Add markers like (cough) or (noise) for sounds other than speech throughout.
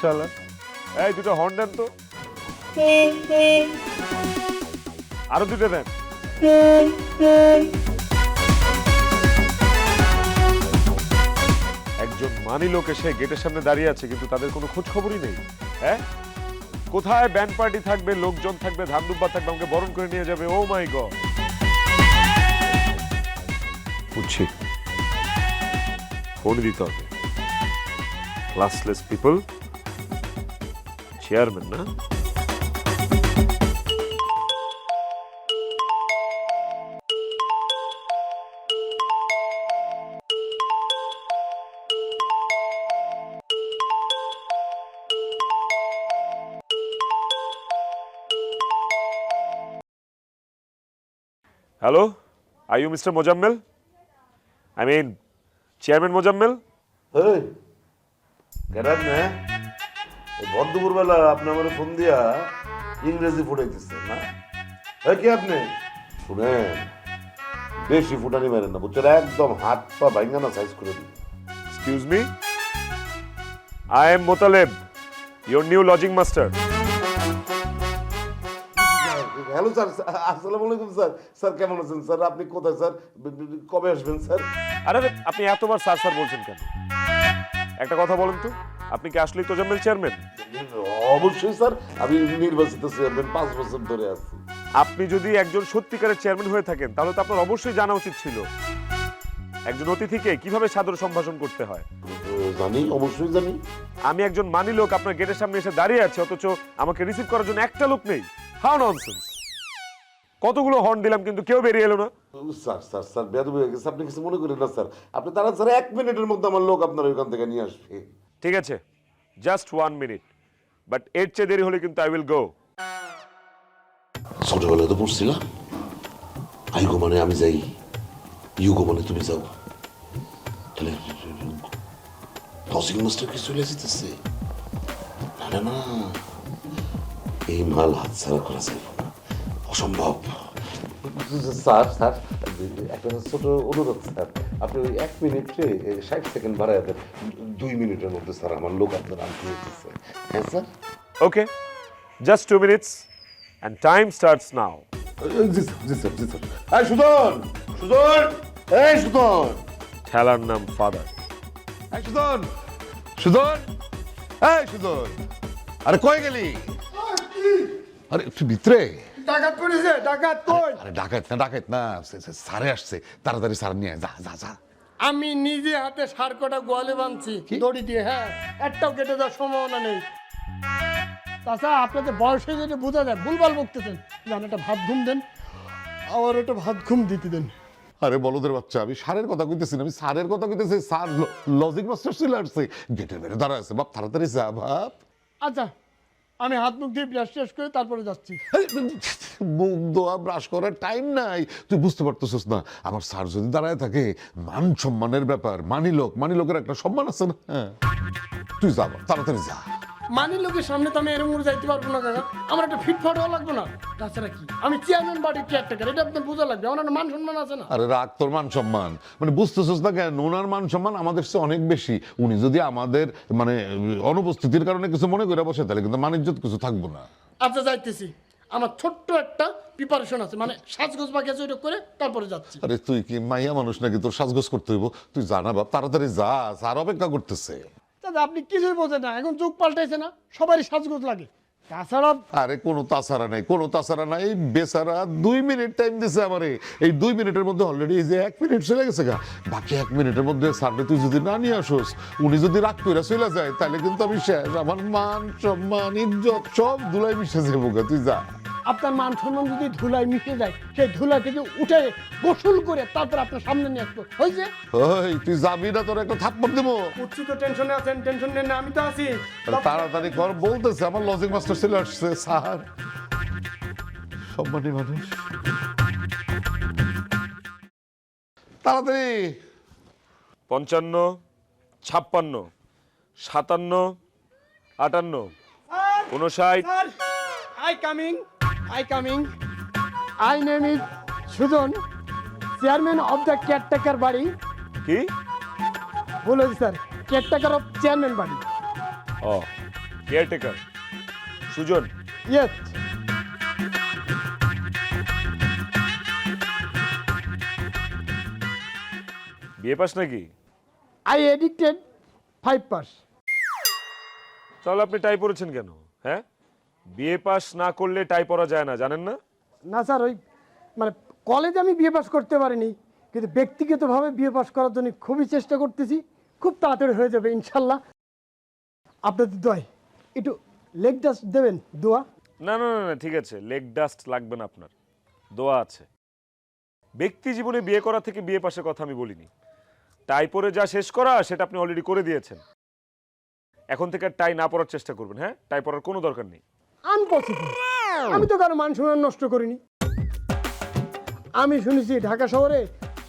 শালা এই দুটো হর্ন দেন তো। আরও দুটো দেন। একজন মানি লোক এসে গেটের সামনে দাঁড়িয়ে আছে, কিন্তু তাদের কোনো খোঁজ খবরই নেই। হ্যাঁ? কোথায় ব্যান্ড পার্টি থাকবে, লোকজন থাকবে, ধানদুব্বা থাকবে, আমাকে বরণ করে নিয়ে যাবে? ও মাই গড বুঝছি। ফোন দিতে হবে। ক্লাসলেস পিপল চেয়ারম্যান না hello I you mister Mozammel I mean chairman Mozammel এই কেরান না এই ভর দুপুরবেলা আপনি আমার ফোন দিয়া ইংরেজি ফুটাইতেছেন না? এই কি আপনি? শুনেন বেশি ফুটানি মেরেন না বুঝছেন? একদম হাত পা ভাঙ্গা না সাইজ করে দিন excuse me I am Motaleb your new lodging master hello sir আসসালামু আলাইকুম স্যার স্যার কেমন আছেন স্যার আপনি কোথায় স্যার কবে আসবেন স্যার আরে আপনি এতবার স্যার স্যার বলছেন কেন? একটা কথা বলেন তো। আপনি কি আসলেই তোজাম্মেল চেয়ারম্যান? অবশ্যই স্যার আমি নির্বাচিত চেয়ারম্যান পাঁচ বছর ধরে আছি। আপনি যদি একজন সত্যিকারের চেয়ারম্যান হয়ে থাকেন তাহলে তো আপনার অবশ্যই জানা উচিত ছিল। একজন অতিথিকে কীভাবে সাদর সম্ভাষণ করতে হয়? জানি অবশ্যই জানি। আমি একজন মানি লোক আপনার গেটের সামনে এসে দাঁড়িয়ে আছে অথচ আমাকে রিসিভ করার জন্য একটা লোক নেই। হাউ ননসেন্স কতগুলো হর্ন দিলাম কিন্তু কেউ বেরিয়ে এলো না। স্যার স্যার স্যার বেদ হয়ে গেছে আপনি কিছু মনে করেন না স্যার। আপনি তারা স্যার এক মিনিটের মধ্যে আমার লোক আপনার ওইখান থেকে নিয়ে আসবে। ঠিক আছে? জাস্ট ওয়ান মিনিট বাট এর চেয়ে দেরি হলে কিন্তু আই উইল গো ছোটবেলায় তো পড়ছিলাম আইগো মানে আমি যাই। ইউগো মানে তুমি যাও। তাহলে লজিং মাস্টার কি চলে যেতেছে না এই মাল হাতছাড়া করা যাবে অসম্ভব। স্যার স্যার একটা ছোট অনুরোধ স্যার। আপনি ওই এক মিনিটে ষাট সেকেন্ড বাড়াই দেন। দুই মিনিটের মধ্যে স্যার আমার লোক আপনার আনতে যেতেছে। হ্যাঁ sir? Okay just two minutes and time starts now G sir জি স্যার জি স্যার। এই সুদন সুদন এই সুদন খেলার নাম ফাদার এই সুদন সুদন এই সুদন আরে কই গেলি? আরে একটু ভিতরে? ডাকাত করেছে ডাকাত কই? আরে ডাকাত না ডাকাত না সারে আসছে। তাড়াতাড়ি সার নিয়ে যা যা যা। আমি নিজে হাতে সার কটা গোয়ালে বাঁধছি দড়ি দিয়ে হ্যাঁ। একটাও কেটে দেওয়ার সম্ভাবনা নেই। তাছাড়া আপনাদের বয়সে যদি বোঝা যায় ভুলভাল বকতেছেন। জান একটা ভাত ঘুম দেন আবার একটা ভাত ঘুম দিতে দেন। আরে বলদের বাচ্চা আমি সারের কথা কইতেছি না আমি সারের কথা কইতেছি সার লজিক মাস্টার চলে আসছে। গেটের বেড়ে দাঁড়া আছে বাপ তাড়াতাড়ি যা বাপ। আচ্ছা আমি হাত মুখ দিয়ে ব্রাশ শেষ করে তারপরে যাচ্ছি। মুখ ধোয়া ব্রাশ করার টাইম নাই। তুই বুঝতে পারতেছিস না আমার স্যার যদি দাঁড়ায় থাকে মান সম্মানের ব্যাপার মানি লোক মানি লোকের একটা সম্মান আছে না? হ্যাঁ। তুই যা তাড়াতাড়ি যা। মানি লোকের সামনে তো আমি এরম করে যাইতে পারব না কাকা আমার একটা ফিট ফাট হওয়া লাগবে না। তাছাড়া কি? আমি চেয়ারম্যান বাড়ির কেয়ারটেকার এটা আপনার বোঝা লাগবে। আমার একটা মান সম্মান আছে না? আরে রাগ তোর মান সম্মান। মানে বুঝতেছিস না কেন? ওনার মান সম্মান আমাদের চেয়ে অনেক বেশি। উনি যদি আমাদের মানে অনুপস্থিতির কারণে কিছু মনে করে বসে তাহলে কিন্তু মানিজ্যত কিছু থাকব না। আচ্ছা যাইতেছি। আমার ছোট্ট একটা প্রিপারেশন আছে। মানে সাজগোজ বাকি আছে ওইটা করে তারপরে যাচ্ছি। আরে তুই কি মাইয়া মানুষ নাকি? তোর সাজগোজ করতে হইব। তুই জানা বাপ তাড়াতাড়ি যা আর অপেক্ষা করতেছে। আপনি কিছুই বোঝেন না, এখন যুগ পাল্টাইছে না, সবারই সাজগোজ লাগে। তাছাড়া আরে তাছাড়া নাই তাছাড়া নাই দুই মিনিট টাইম দিছে আমারে। এই দুই মিনিটের মধ্যে অলরেডি যে এক মিনিট চলে গেছে গা। এক মিনিটের মধ্যে সামনে তুই যদি না নিয়ে আসোস, উনি যদি রাগ যায় তাহলে কিন্তু আমি আমার মান, সম্মান, ইজ্জত সব ধুলাই মিশে যাব তুই যা। আপনার মান সম্মান যদি ধুলায় মিশে যায় সেই ধুলা থেকে উঠে গোসল করে তারপর আপনার সামনে নিয়ে আসব। হয়েছে? ওই তুই যাবি না তোর একটা থাপ্পড় দেবো। উচ্চ তো টেনশনে আছেন টেনশন নেন না আমি তো আছি। তাড়াতাড়ি কর বলতেছে আমার লজিক মাস্টার চলে আসছে স্যার। সম্মানী মানুষ। তাড়াতাড়ি। পঞ্চান্ন ছাপ্পান্ন সাতান্ন আটান্ন উনষাট। I coming. I coming I name is Sujon chairman of the caretaker বাড়ি কি? বলেছি স্যার কেয়ারটেকার অফ চেয়ারম্যান বাড়ি ও caretaker Sujon yes B A pass নাকি? আই এডিক্টেড ফাইভ পাস তাহলে আপনি টাই পরেছেন কেন? হ্যাঁ? বিয়ে পাস না করলে টাই পরা যায় না জানেন না? না স্যার ওই মানে কলেজে আমি বিয়ে পাস করতে পারিনি কিন্তু ব্যক্তিগতভাবে বিয়ে পাস করার জন্য খুবই চেষ্টা করতেছি খুব তাড়াতাড়ি হয়ে যাবে ইনশাল্লাহ। আপনাদের দয় একটু লেগ ডাস্ট দেবেন দোয়া? না না না না ঠিক আছে লেগ ডাস্ট লাগবে না আপনার দোয়া আছে। ব্যক্তি জীবনে বিয়ে করা থেকে বিয়ে পাশের কথা আমি বলিনি। টাই পরে যা শেষ করা সেটা আপনি অলরেডি করে দিয়েছেন। এখন থেকে টাই না পরার চেষ্টা করবেন হ্যাঁ? টাই পড়ার কোনো দরকার নেই। আনপসিবল আমি তো কারও মান সম্মান নষ্ট করিনি। আমি শুনেছি ঢাকা শহরে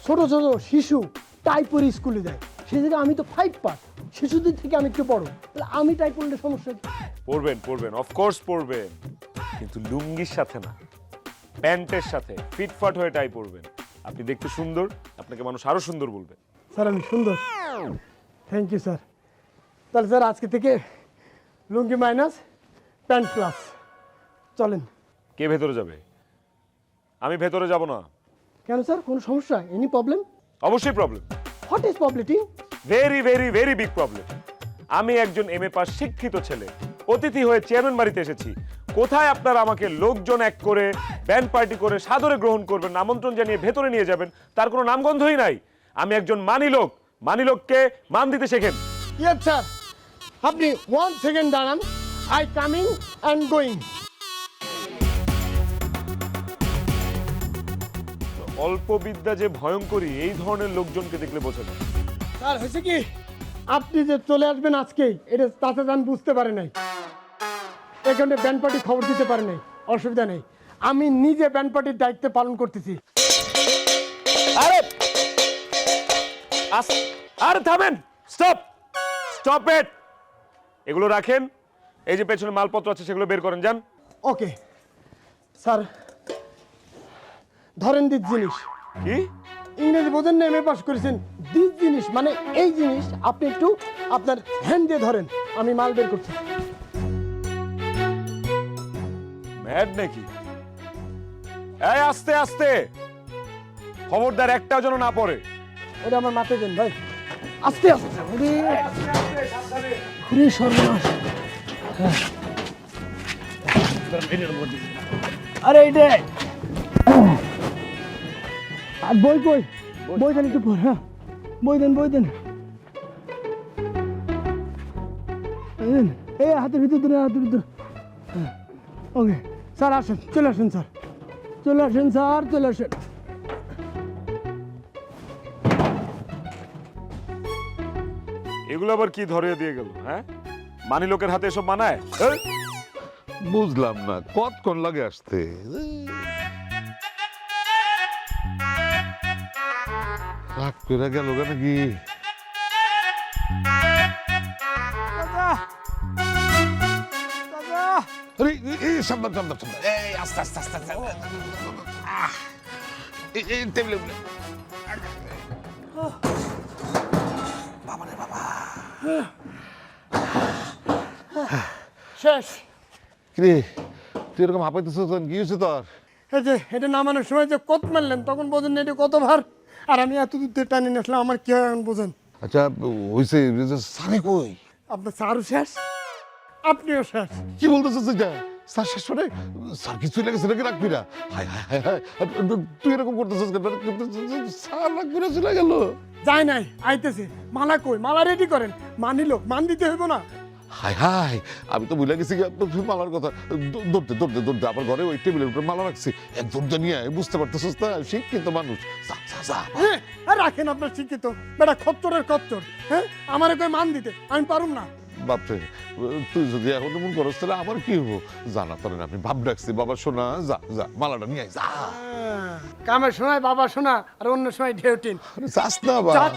ছোট ছোট শিশু টাইপরি স্কুলে যায়। সে জায়গায় আমি তো ফাইভ পাস। শিশুদের থেকে আমি একটু বড়। তাহলে আমি টাই পড়লে সমস্যা কি? পরবেন পরবেন অফকোর্স পরবেন কিন্তু লুঙ্গির সাথে না প্যান্টের সাথে ফিটফাট হয়ে টাই পরবেন। আপনি দেখতে সুন্দর আপনাকে মানুষ আরও সুন্দর বলবে। স্যার আমি সুন্দর। থ্যাংক ইউ স্যার তাহলে স্যার আজকে থেকে লুঙ্গি মাইনাস প্যান্ট প্লাস চলেন। কে ভেতরে যাবে? আমি ভেতরে যাব না। কেন স্যার? কোনো সমস্যা? এনি প্রবলেম অবশ্যই problem what is প্রবলেটিং very very very big problem আমি একজন এম এ পাস শিক্ষিত ছেলে। অতিথি হয়ে চেয়ারম্যান বাড়িতে এসেছি। কোথায় আপনারা আমাকে লোকজন এক করে ব্যান্ড পার্টি করে সাদরে গ্রহণ করবেন আমন্ত্রণ জানিয়ে ভেতরে নিয়ে যাবেন তার কোনো নামগন্ধই নাই। আমি একজন মানি লোক। মানি লোককে মান দিতে শেখেন। ইয়েস স্যার আপনি ওয়ান সেকেন্ড দাঁড়ান। আই কামিং অ্যান্ড গোয়িং অল্প বিদ্যা যে ভয়ঙ্করী এই ধরনের লোকজনকে দেখলে বোঝা যায়। স্যার হয়েছে কি? আপনি যে চলে আসবেন আজকেই এটা তাতে যান বুঝতে পারে নাই। এখানে ব্যান্ড পার্টি খবর দিতে পারে নাই অসুবিধা নেই। আমি নিজে ব্যান্ড পার্টির দায়িত্ব পালন করতেছি। আরে! আস- আরে থামেন! স্টপ! Stop it! এগুলো রাখেন। এই যে পেছনে মালপত্র আছে সেগুলো বের করেন যান। ওকে। স্যার ধরেন দিস জিনিস। কি? ইংরেজি বোঝেন না এমএ পাস করেছেন। দিস জিনিস মানে এই জিনিস আপনি একটু আপনার হ্যান্ড দিয়ে ধরেন। আমি মাল বের করছি। ম্যাড নাকি? এই আস্তে আস্তে। খবরদার একটাও যেন না পড়ে। ওটা আমার মাথায় দেন ভাই। আস্তে আস্তে। ওরে সর্বনাশ। আরে এইটা। আর বই বই বই দেন একটু পর হ্যাঁ। বই দেন বই দেন। এই হাতের ভিতর দেন হাতের ভিতর। হ্যাঁ। ওকে, স্যার, আসেন, চলে আসেন, স্যার। চলে আসেন, স্যার, চলে আসেন। এগুলো আবার কি ধরিয়ে দিয়ে গেল হ্যাঁ? মানি লোকের হাতে এসব মানায়? বুঝলাম না কতক্ষণ লাগে আসতে? রাগ করে গেল কেন কি? আরে এই- এই সাবধান সাবধান সাবধান। এই আস্তে আস্তে আস্তে আস্তে। এই এই টেবিলে উঠলে। শেষ। কিরে তুই এরকম হাঁপাইতেছিস কেন? কি হয়েছে তোর? এই যে এটা নামানোর সময় যে কত মারলেন তখন বোঝেন না এটা কত ভার। আর আমি এত দূর থেকে টানি আসলাম আমার কি হয় এখন বোঝেন? আচ্ছা হয়েছে সানি কই? আপনার স্যারও শেষ? আপনিও শেষ? কি বলতেছিস এটা স্যার শেষ করে স্যার কিছু লেগেছে নাকি রাখবি না? হায় হায় হায় হায় তুই এরকম করতেছিস স্যার রাখবি না চলে গেল। যায় নাই আইতেছে। মালা কই? মালা রেডি করেন। মানিল মান দিতে হইব না। হায় হায় আমি তো ভুলে গেছি মালার কথা। দৌড়তে দৌড়তে দৌড়তে আমার ঘরে ওই টেবিলের উপরে মালা রাখছি। এক দৌড়তে নিয়ে বুঝতে পারতেছিস না শিক্ষিত মানুষ। হ্যাঁ রাখেন আপনার শিক্ষিত। বেটা খচ্চরের খচ্চর হ্যাঁ? আমার কই মান দিতে আমি পারুম না। বাপরে তুই যদি এখন এমন করস তাহলে আমার কি হব? জানা তোর আমি ভাব রাখছি। বাবা শোনা যা যা মালাটা নিয়ে যা। হ্যাঁ, কামের সময় বাবা শোনা আর অন্য সময় ঢেউটিন যাস না বাপ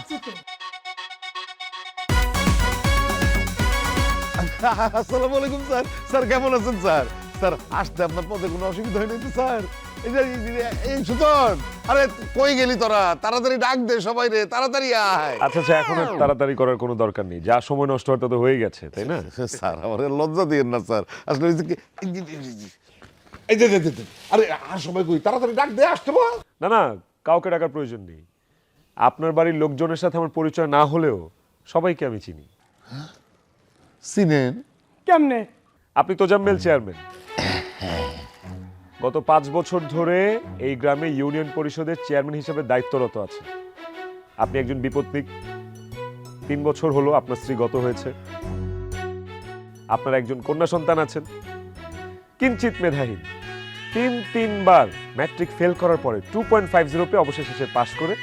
(laughs) আসসালামু আলাইকুম স্যার। স্যার কেমন আছেন স্যার? স্যার আসতে আপনার পথে কোনো অসুবিধা হয়নি তো স্যার? এই সুতন আরে কই গেলি তোরা? তাড়াতাড়ি ডাক দে সবাই রে তাড়াতাড়ি আয়। আচ্ছা আচ্ছা এখন তাড়াতাড়ি করার কোনো দরকার নেই। যা সময় নষ্ট হওয়ার তো হয়ে গেছে তাই না? (laughs) স্যার আমার লজ্জা দিয়েন না স্যার। আসলে এই যে- আরে আর সময় কই? তাড়াতাড়ি ডাক দে আসতে বল। না না কাউকে ডাকার প্রয়োজন নেই। আপনার বাড়ির লোকজনের সাথে আমার পরিচয় না হলেও সবাইকে আমি চিনি। চিনেন কেমনে? আপনি তোজাম্মেল চেয়ারম্যান। গত পাঁচ বছর ধরে এই গ্রামে ইউনিয়ন পরিষদের চেয়ারম্যান হিসেবে দায়িত্বরত আছে। আপনি একজন বিপত্নিক তিন বছর হলো আপনার স্ত্রী গত হয়েছে। আপনার একজন কন্যা সন্তান আছেন। কিঞ্চিত মেধাহীন। তিন তিনবার ম্যাট্রিক ফেল করার পরে টু পয়েন্ট ফাইভ জিরোতে অবশেষে সে পাশ করে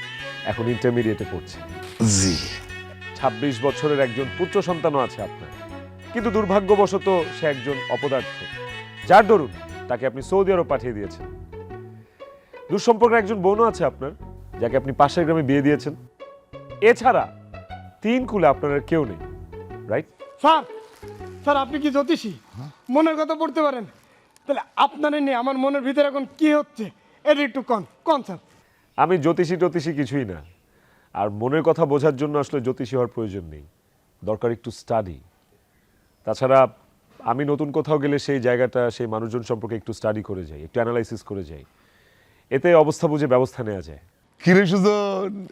এখন ইন্টারমিডিয়েটে পড়ছে। জি। ছাব্বিশ বছরের একজন পুত্র সন্তানও আছে আপনার। কিন্তু দুর্ভাগ্যবশত সে একজন অপদার্থ যার দরুন তাকে আপনি সৌদি আরব পাঠিয়ে দিয়েছেন। দুঃসম্পর্কের একজন বোনও আছে আপনার যাকে আপনি পাশের গ্রামে বিয়ে দিয়েছেন। এছাড়া তিন কুলে আপনার আর কেউ নেই রাইট স্যার স্যার আপনি কি জ্যোতিষী? মনের কথা পড়তে পারেন। তাহলে আপনার নেই আমার মনের ভিতরে এখন কি হচ্ছে? এটা একটু কন কন স্যার। আমি জ্যোতিষী টতিষী কিছুই না। আর মনের কথা বোঝার জন্য আসলে জ্যোতিষী হওয়ার প্রয়োজন নেই। দরকার একটু স্টাডি তাছাড়া আমি নতুন কোথাও গেলে সেই জায়গাটা সেই মানুষজন সম্পর্কে একটু স্টাডি করে যাই একটু অ্যানালাইসিস করে যাই। এতে অবস্থা বুঝে ব্যবস্থা নেওয়া যায়। কিরে সুজন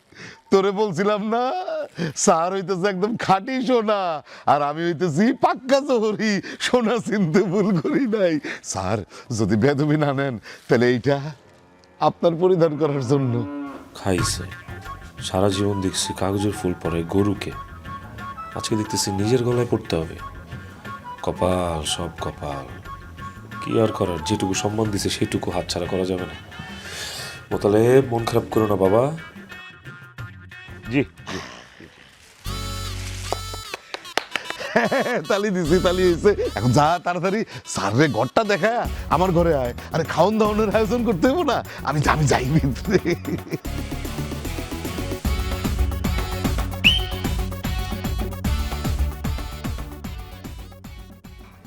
তোরে বলছিলাম না স্যার হইতেছে একদম খাঁটি সোনা আর আমি হইতেছি পাক্কা জহরি সোনা চিনতে ভুল করি নাই। স্যার যদি বেদবি না নেন তাহলে এইটা আপনার পরিধান করার জন্য। খাইছে। সারা জীবন দেখছি কাগজের ফুল পরে গরুকে। আজকে দেখতেছি নিজের গলায় পড়তে হবে। কপাল সব কপাল। কি আর করার? যেটুকু সম্মান দিছে সেটুকু হাতছাড়া করা যাবে না। মোতালে মন খারাপ করো না বাবা। জি। জি। তালি দিছি তালি হয়েছে এখন যা তাড়াতাড়ি স্যারে ঘরটা দেখা আমার ঘরে আয়। আরে খাওন দাওয়ানোর আয়োজন করতে হব না। আমি আমি যাই ভিতরে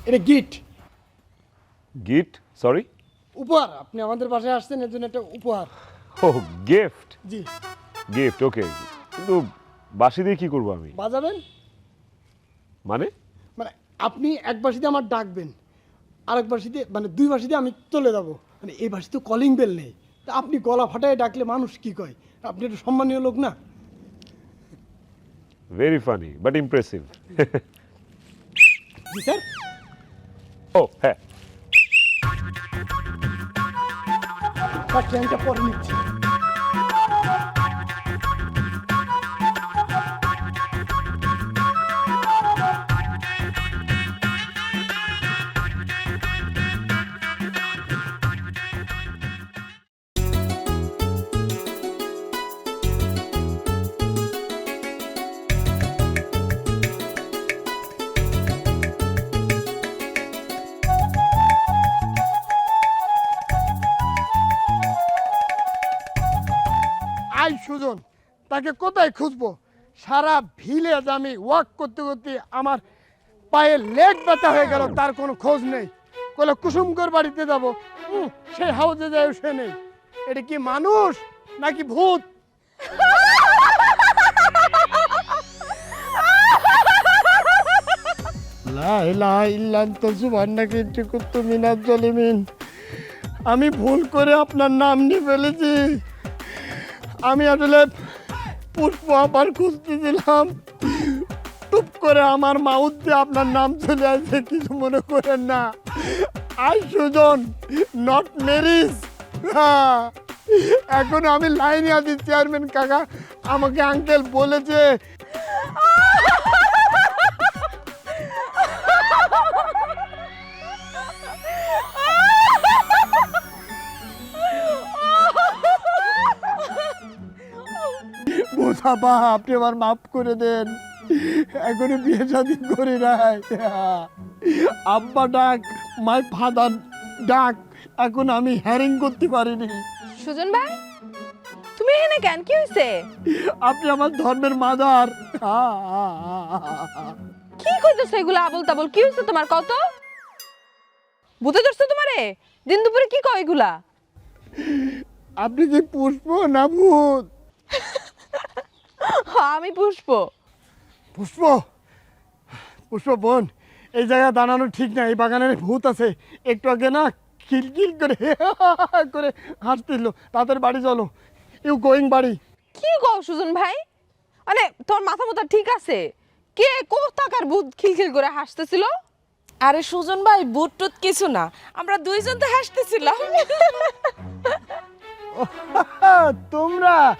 এটা গিট। গিট সরি উপহার আপনি আমাদের বাসায় আসছেন এর জন্য একটা উপহার। ও গিফট জি। গিফট ওকে কিন্তু বাসি দিয়ে কি করব আমি? বাজাবেন? মানে? মানে আপনি এক বাসিতে আমার ডাকবেন আরেক বাসিতে মানে দুই বাসিতে আমি চলে যাব। মানে এই বাসিতে কলিং বেল নেই। তা আপনি গলা ফাটায় ডাকলে মানুষ কি কয়? আপনি একটু সম্মানীয় লোক না? ভেরি ফানি বাট ইমপ্রেসিভ জি স্যার। ও হ্যাঁ তার ট্রেনটা পরে নিচ্ছি তাকে কোথায় খুঁজবো? সারা ভিলেজ আমি ওয়াক করতে করতে আমার পায়ে লেগ ব্যথা হয়ে গেল, তার কোনো খোঁজ নেই। কলে কুসুমকর বাড়িতে যাব। সেই হাউজে যায় সে নেই। এটা কি মানুষ নাকি ভূত? আমি ভুল করে আপনার নাম নিয়ে ফেলেছি। আমি আসলে পুষ্প আবার খুঁজতেছিলাম টুপ করে আমার মাউথ দিয়ে আপনার নাম চলে আসছে কিছু মনে করেন না। আই সুজন নট মেরিজ এখন আমি লাইনে আছি চেয়ারম্যান কাকা, আমাকে আঙ্কেল বলেছে বোঝাবা আপনি আমার মাফ করে দেন। এখনই বিয়ে শাদি করি নাই। আব্বা ডাক মাই ফাদার ডাক এখন আমি হ্যারিং করতে পারিনি। সুজন ভাই তুমি এখানে কেন কি হয়েছে? আপনি আমার ধর্মের মাদার। কি কইতেছো এগুলো আবল তাবল কি হয়েছে তোমার? কত ভূতে ধরছে তোমারে? দিন দুপুরে কি কয় এগুলা? আপনি কি পুষ্প না ভূত? আমি পুষ্প। পুষ্প? পুষ্প বোন এই জায়গায় দাঁড়ানো ঠিক না এই বাগানের ভূত আছে। একটু আগে না খিলখিল করে (laughs) করে হাসছিল তাদের বাড়ি চলো। ইউ গোয়িং বাড়ি। কি কও সুজন ভাই? মানে তোর মাথা মাথা ঠিক আছে? কে কোথাকার ভূত খিলখিল করে হাসতেছিল? আরে সুজন ভাই বুট টুত কিছু না। আমরা দুইজন তো হাসতেছিলাম। (laughs) তোমরা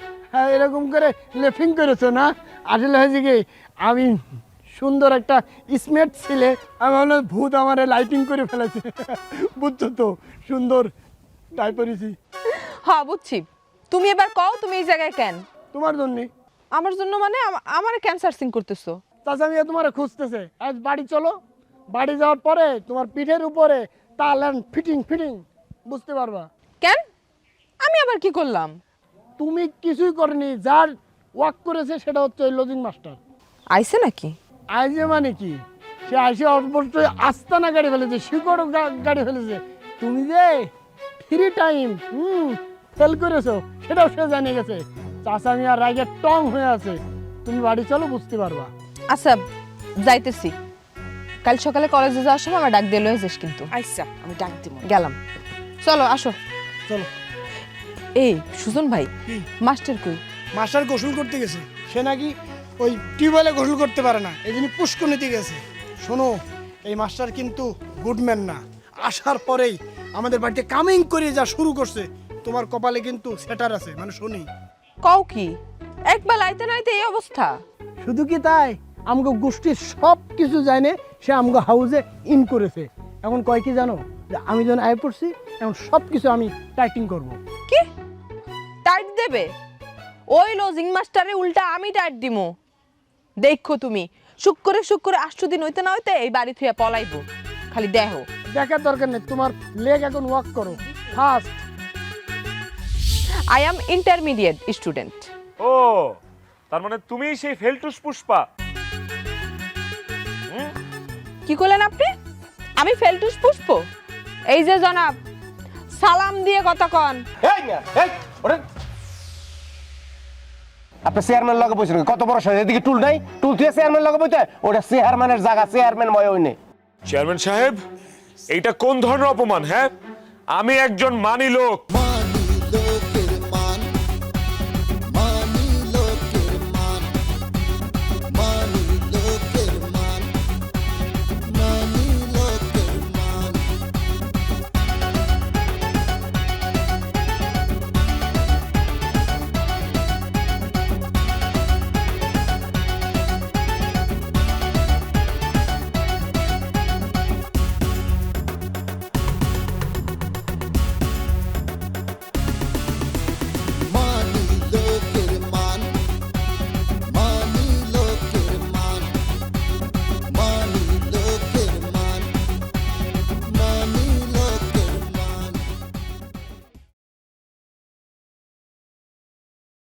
এরকম করে লেফিং করেছ না? আসলে হয়েছে কি আমি সুন্দর একটা স্মেট ছিলে আমি ভাবলাম ভূত আমার লাইটিং করে ফেলেছে। (laughs) বুঝছ তো সুন্দর টাই পরেছি হ্যাঁ বুঝছি। তুমি এবার কও তুমি এই জায়গায় কেন? তোমার জন্যে। আমার জন্য মানে আমার ক্যান্সার সিং করতেছো? চাচা মিয়া তোমার খুঁজতেছে। আজ বাড়ি চলো। বাড়ি যাওয়ার পরে তোমার পিঠের উপরে তাল ফিটিং ফিটিং বুঝতে পারবা। কেন? আমি আবার কি করলাম? তুমি কিছুই করনি যার ওয়াক করেছে সেটা হচ্ছে ওই লজিং মাস্টার আইছে নাকি? আইজে মানে কি? সে আইসে অবশ্যই আস্তানা গাড়ি ফেলেছে শিকড় গাড়ি ফেলেছে। তুমি যে ফ্রি টাইম হুম ফেল করেছ সেটাও সে জানে গেছে। চাচা মিয়া রাগে টং হয়ে আছে। তুমি বাড়ি চলো বুঝতে পারবা। আচ্ছা যাইতেছি। কাল সকালে কলেজে যাওয়ার সময় আমার ডাক দিয়ে লয়ে যাস কিন্তু। আইসা আমি ডাক দিব গেলাম। চলো আসো। চলো। এই সুজন ভাই মাস্টার কই? মাস্টার গোসল করতে গেছে। সে নাকি ওই টিউবওয়েলে গোসল করতে পারে না। এই জন্য পুষ্কনিতে গেছে। শোনো এই মাস্টার কিন্তু গুডম্যান না। আসার পরেই আমাদের বাড়িতে কামিং করে যা শুরু করছে তোমার কপালে কিন্তু সেটার আছে মানে শুনি। কও কি? একবার আইতে নাইতে এই অবস্থা। শুধু কি তাই? আমগো গোষ্ঠীর সব কিছু জানে সে আমগো হাউসে ইন করেছে। এখন কয় কি জানো? আমি যখন আয় পড়ছি এখন সব কিছু আমি টাইটিং করব। কি? টাইট দেবে? ওই লজিং মাস্টারে উল্টা আমি টাইট দিমু। দেখো তুমি শুক্রে শুক্রে আষ্ট দিন হইতে না হইতে এই বাড়ি থুয়া পলাইবো। খালি দেহ দেখার দরকার নেই তোমার লেগ এখন ওয়াক করো। First I am intermediate student ও তার মানে তুমি সেই ফেলটুস পুষ্পা। কি করলেন আপনি? আমি ফেলটুস পুষ্প? এই যে জনাব সালাম দিয়ে কথা কন। এই মিয়া, এই, ওরে। আপনি চেয়ারম্যান লগে বসে কত বড় সাহেব? এদিকে টুল নাই। টুল দিয়ে চেয়ারম্যান লগে বইতে। ওটা চেয়ারম্যানের জায়গা চেয়ারম্যান ময় নেই চেয়ারম্যান সাহেব, এইটা কোন ধরনের অপমান হ্যাঁ? আমি একজন মানি লোক।